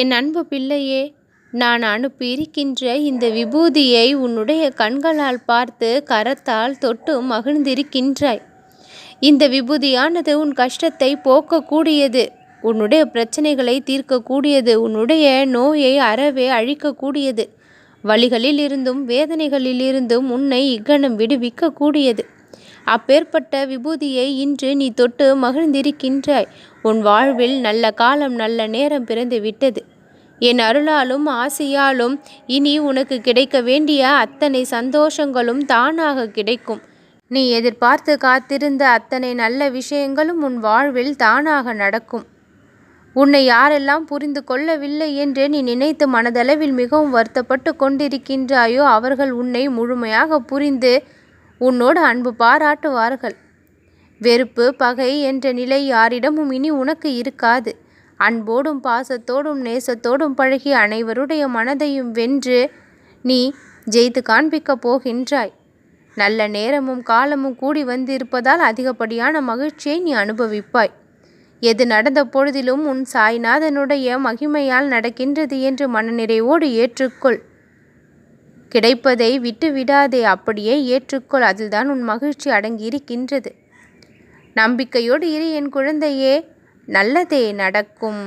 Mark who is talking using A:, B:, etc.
A: என் அன்பு பிள்ளையே நான் அனுப்பியிருக்கின்ற இந்த விபூதியை உன்னுடைய கண்களால் பார்த்து கரத்தால் தொட்டு மகிழ்ந்திருக்கின்றாய். இந்த விபூதியானது உன் கஷ்டத்தை போக்கக்கூடியது உன்னுடைய பிரச்சனைகளை தீர்க்கக்கூடியது உன்னுடைய நோயை அறவே அழிக்கக்கூடியது. வழிகளில் இருந்தும் வேதனைகளில் இருந்தும் உன்னை இக்கணம் விடுவிக்கக்கூடியது. அப்பேற்பட்ட விபூதியை இன்று நீ தொட்டு மகிழ்ந்திருக்கின்றாய். உன் வாழ்வில் நல்ல காலம் நல்ல நேரம் பிறந்து விட்டது. என் அருளாலும் ஆசையாலும் இனி உனக்கு கிடைக்க வேண்டிய அத்தனை சந்தோஷங்களும் தானாக கிடைக்கும். நீ எதிர்பார்த்து காத்திருந்த அத்தனை நல்ல விஷயங்களும் உன் வாழ்வில் தானாக நடக்கும். உன்னை யாரெல்லாம் புரிந்து கொள்ளவில்லை என்று நீ நினைத்து மனதளவில் மிகவும் வருத்தப்பட்டு கொண்டிருக்கின்றாயோ அவர்கள் உன்னை முழுமையாக புரிந்து உன்னோடு அன்பு பாராட்டுவார்கள். வெறுப்பு பகை என்ற நிலை யாரிடமும் இனி உனக்கு இருக்காது. அன்போடும் பாசத்தோடும் நேசத்தோடும் பழகி அனைவருடைய மனதையும் வென்று நீ ஜெயித்து காண்பிக்கப் போகின்றாய். நல்ல நேரமும் காலமும் கூடி வந்திருப்பதால் அதிகப்படியான மகிழ்ச்சியை நீ அனுபவிப்பாய். எது நடந்த பொழுதிலும் உன் சாய்நாதனுடைய மகிமையால் நடக்கின்றது என்று மனநிறைவோடு ஏற்றுக்கொள். கிடைப்பதை விட்டு விடாதே அப்படியே ஏற்றுக்கொள். அதில்தான் உன் மகிழ்ச்சி அடங்கியிருக்கின்றது. நம்பிக்கையோடு இரு என் குழந்தையே. நல்லதே நடக்கும்.